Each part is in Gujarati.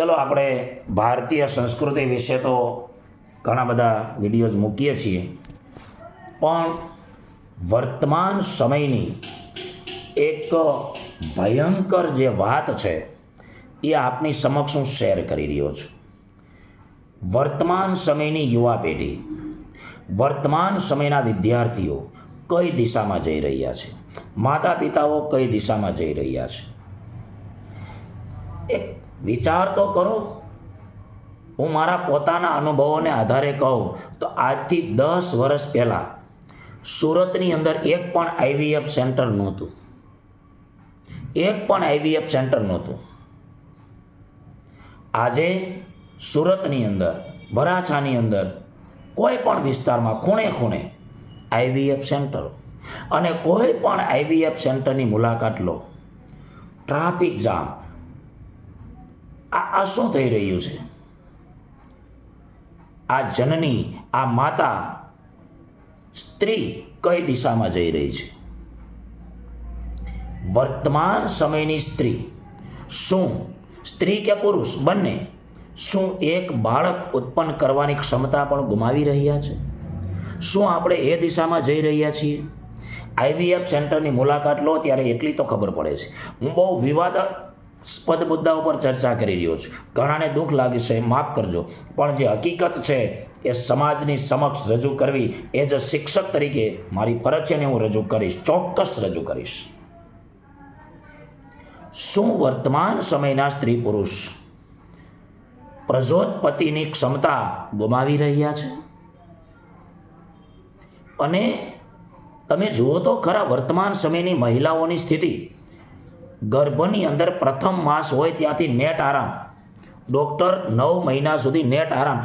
ચલો આપણે ભારતીય સંસ્કૃતિ વિશે તો ઘણા બધા વિડીયોઝ મૂકીએ છીએ. પણ વર્તમાન સમયની એક ભયંકર જે વાત છે, એ આપની સમક્ષ હું શેર કરી રહ્યો છું. વર્તમાન સમયની યુવા પેઢી, વર્તમાન સમયના વિદ્યાર્થીઓ કઈ દિશામાં જઈ રહ્યા છે? માતા પિતાઓ કઈ દિશામાં જઈ રહ્યા છે? એક વિચાર તો કરો. હું મારા પોતાના અનુભવોને આધારે કહું, તો આજથી દસ વર્ષ પહેલાં સુરતની અંદર એક પણ આઈવીએફ સેન્ટર નહોતું. એક પણ આઈવીએફ સેન્ટર નહોતું. આજે સુરતની અંદર, વરાછાની અંદર, કોઈ પણ વિસ્તારમાં ખૂણે ખૂણે આઈવીએફ સેન્ટર અને કોઈ પણ આઈવીએફ સેન્ટરની મુલાકાત લો. ટ્રાફિક જામ આ આ શું થઈ રહ્યું છે? આ જનની, આ માતા સ્ત્રી કઈ દિશામાં જઈ રહી છે? વર્તમાન સમયની સ્ત્રી. શું સ્ત્રી કે પુરુષ? બંને. શું એક બાળક ઉત્પન્ન કરવાની ક્ષમતા પણ ગુમાવી રહ્યા છે? શું આપણે એ દિશામાં જઈ રહ્યા છીએ? આઈવીએફ સેન્ટરની મુલાકાત લો, ત્યારે એટલી તો ખબર પડે છે. હું બહુ વિવાદાસ્પદ મુદ્દા ઉપર ચર્ચા કરી રહ્યો છું. ઘણાને દુઃખ લાગ્યું છે, માફ કરજો. પણ જે હકીકત છે એ સમાજની સમક્ષ રજૂ કરવી એ જ શિક્ષક તરીકે મારી ફરજ છે ને હું રજૂ કરીશ, ચોક્કસ રજૂ કરીશ. શું વર્તમાન સમયના સ્ત્રી પુરુષ પ્રજોતપતિની ક્ષમતા ગુમાવી રહ્યા છે? અને તમે જુઓ તો ખરા વર્તમાન સમયની મહિલાઓની સ્થિતિ ગર્ભની અંદર પ્રથમ માસ હોય ત્યાંથી નેટ આરામ. ડૉક્ટર નવ મહિના સુધી નેટ આરામ.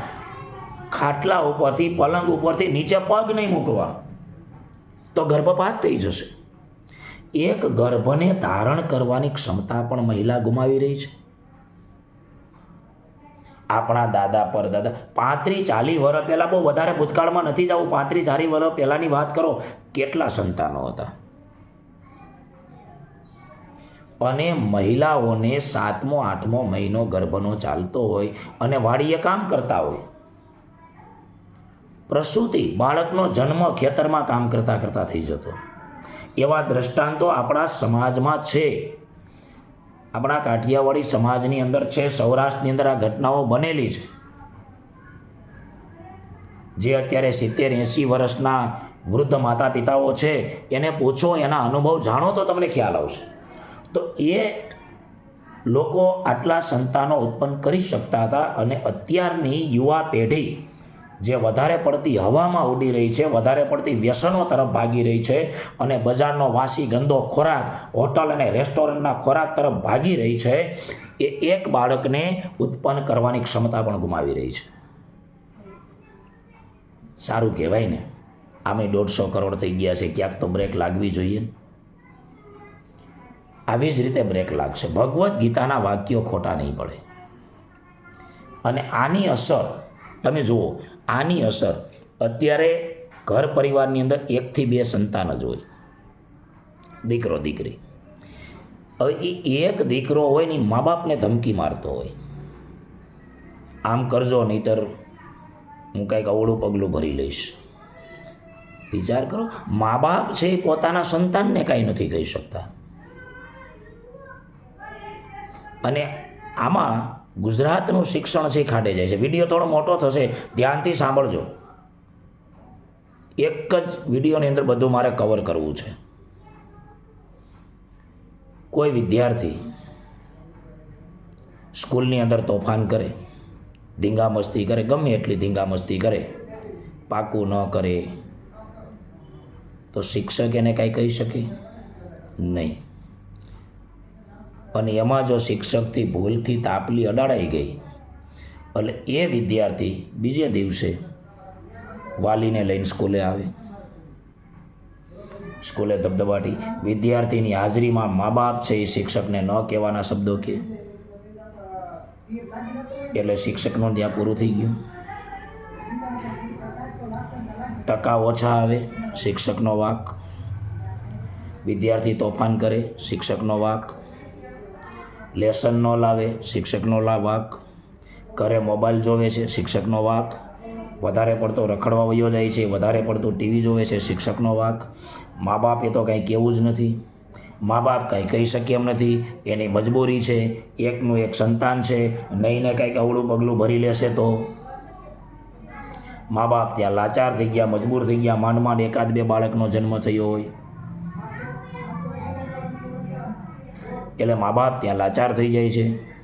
ખાટલા ઉપરથી, પલંગ ઉપરથી, નીચે પગ નહીં મૂકવા. તો ગર્ભપાત થઈ જશે. એક ગર્ભને ધારણ કરવાની ક્ષમતા પણ મહિલા ગુમાવી રહી છે. આપણા દાદા પર દાદા પાંત્રી ચાલી વર્ષ પહેલાં બહુ વધારે ભૂતકાળમાં નથી જવું. પાંત્રી ચાલી વર્ષ પહેલાંની વાત કરો, કેટલા સંતાનો હતા? અને મહિલાઓને સાતમો, આઠમો મહિનો ગર્ભનો ચાલતો હોય અને વાડીએ કામ કરતા હોય. પ્રસૂતિ બાળકનો જન્મ ખેતરમાં કામ કરતા કરતા થઈ જતો. એવા દ્રષ્ટાંતો આપણા સમાજમાં છે. આપણા કાઠિયાવાડી સમાજની અંદર છે, સૌરાષ્ટ્રની અંદર આ ઘટનાઓ બનેલી છે. જે અત્યારે સિત્તેર, એંસી વર્ષના વૃદ્ધ માતા પિતાઓ છે, એને પૂછો, એના અનુભવ જાણો તો તમને ખ્યાલ આવશે. તો એ લોકો આટલા સંતાનો ઉત્પન્ન કરી શકતા હતા અને અત્યારની યુવા પેઢી જે વધારે પડતી હવામાં ઉડી રહી છે, વધારે પડતી વ્યસનો તરફ ભાગી રહી છે અને બજારનો વાસી, ગંદો ખોરાક, હોટલ અને રેસ્ટોરન્ટના ખોરાક તરફ ભાગી રહી છે, એ એક બાળકને ઉત્પન્ન કરવાની ક્ષમતા પણ ગુમાવી રહી છે. સારું કહેવાય ને. આમે દોઢસો કરોડ થઈ ગયા છે, ક્યાંક તો બ્રેક લાગવી જોઈએ આવી જ રીતે બ્રેક લાગશે. ભગવદ્ ગીતાના વાક્યો ખોટા નહીં પડે. અને આની અસર, તમે જુઓ, આની અસર અત્યારે ઘર પરિવારની અંદર એકથી બે સંતાન જ હોય. દીકરો, દીકરી. હવે એ એક દીકરો હોય ને મા બાપને ધમકી મારતો હોય. આમ કરજો, નહીતર હું કંઈક અવળું પગલું ભરી લઈશ. વિચાર કરો મા બાપ છે એ પોતાના સંતાનને કાંઈ નથી કહી શકતા. અને આમાં ગુજરાતનું શિક્ષણ છે ખાટે જાય છે. વીડિયો થોડો મોટો થશે, ધ્યાનથી સાંભળજો. એક જ વિડીયોની અંદર બધું મારે કવર કરવું છે. કોઈ વિદ્યાર્થી સ્કૂલની અંદર તોફાન કરે ધીંગા મસ્તી કરે, ગમે એટલી ધીંગા મસ્તી કરે, પાકું ન કરે, તો શિક્ષક એને કાંઈ કહી શકે? નહીં. અને એમાં જો શિક્ષકથી ભૂલથી તાપલી અડાડાઈ ગઈ, એટલે એ વિદ્યાર્થી બીજે દિવસે વાલીને લઈને સ્કૂલે આવે. સ્કૂલે ધબધબાટી વિદ્યાર્થીની હાજરીમાં મા બાપ છે એ શિક્ષકને ન કહેવાના શબ્દો કે. એટલે શિક્ષકનું ત્યાં પૂરું થઈ ગયું. ટકા ઓછા આવે, શિક્ષકનો વાક. વિદ્યાર્થી તોફાન કરે, શિક્ષકનો વાક. લેસન ન લાવે, શિક્ષકનો વાક. ઘરે મોબાઈલ જોવે છે, શિક્ષકનો વાક. વધારે પડતો રખડવા વયો જાય છે, વધારે પડતું ટીવી જોવે છે, શિક્ષકનો વાક. મા બાપ એ તો કંઈ કહેવું જ નથી. મા બાપ કંઈ કહી શકે એમ નથી. એની મજબૂરી છે, એકનું એક સંતાન છે નહીં ને કંઈક અવળું પગલું ભરી લેશે તો. મા બાપ ત્યાં લાચાર થઈ ગયા, મજબૂર થઈ ગયા માંડ માંડ એકાદ બે બાળકનો જન્મ થયો હોય. એટલે મા બાપ ત્યાં લાચાર થઈ જાય છે.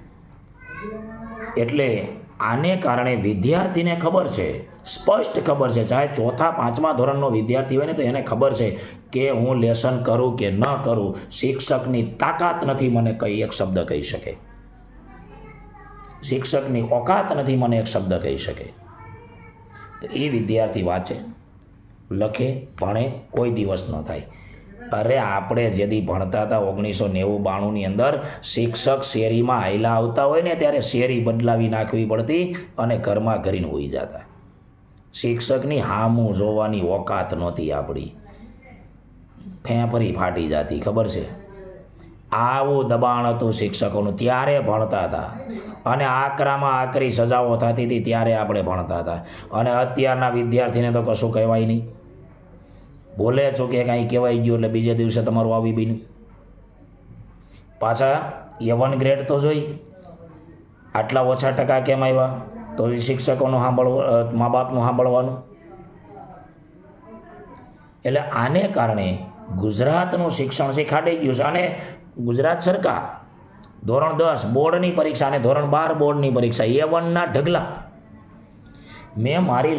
એટલે આને કારણે વિદ્યાર્થીને ખબર છે, સ્પષ્ટ ખબર છે, ચાહે ચોથા, પાંચમા ધોરણનો વિદ્યાર્થી હોય ને તો એને ખબર છે કે હું લેસન કરું કે ન કરું, શિક્ષકની તાકાત નથી મને કઈ એક શબ્દ કહી શકે. શિક્ષકની ઓકાત નથી મને એક શબ્દ કહી શકે. તો એ વિદ્યાર્થી વાંચે, લખે, ભણે, કોઈ દિવસ ન થાય. અરે આપણે જેદી ભણતા હતા ઓગણીસો નેવું બાણુંની અંદર, શિક્ષક શેરીમાં હાયલા આવતા હોય ને ત્યારે શેરી બદલાવી નાખવી પડતી અને ઘરમાં ઘરીને હોઈ જતા. શિક્ષકની હામું જોવાની ઓકાત નહોતી આપણી. ફેંફરી ફાટી જતી, ખબર છે? આવું દબાણ હતું શિક્ષકોનું, ત્યારે ભણતા હતા. અને આકરામાં આકરી સજાઓ થતી હતી, ત્યારે આપણે ભણતા હતા. અને અત્યારના વિદ્યાર્થીને તો કશું કહેવાય નહીં. બોલે છો કે કાંઈ કહેવાય ગયું એટલે બીજે દિવસે તમારું આવી બીનું પાછા યવન ગ્રેડ તો જોઈ. આટલા ઓછા ટકા કેમ આવ્યા? તો એ શિક્ષકોનું સાંભળવું મા બાપનું સાંભળવાનું. એટલે આને કારણે ગુજરાતનું શિક્ષણ શીખાડી ગયું છે. અને ગુજરાત સરકાર ધોરણ દસ બોર્ડની પરીક્ષા અને ધોરણ બાર બોર્ડની પરીક્ષા એ વનના ઢગલા. મેં મારી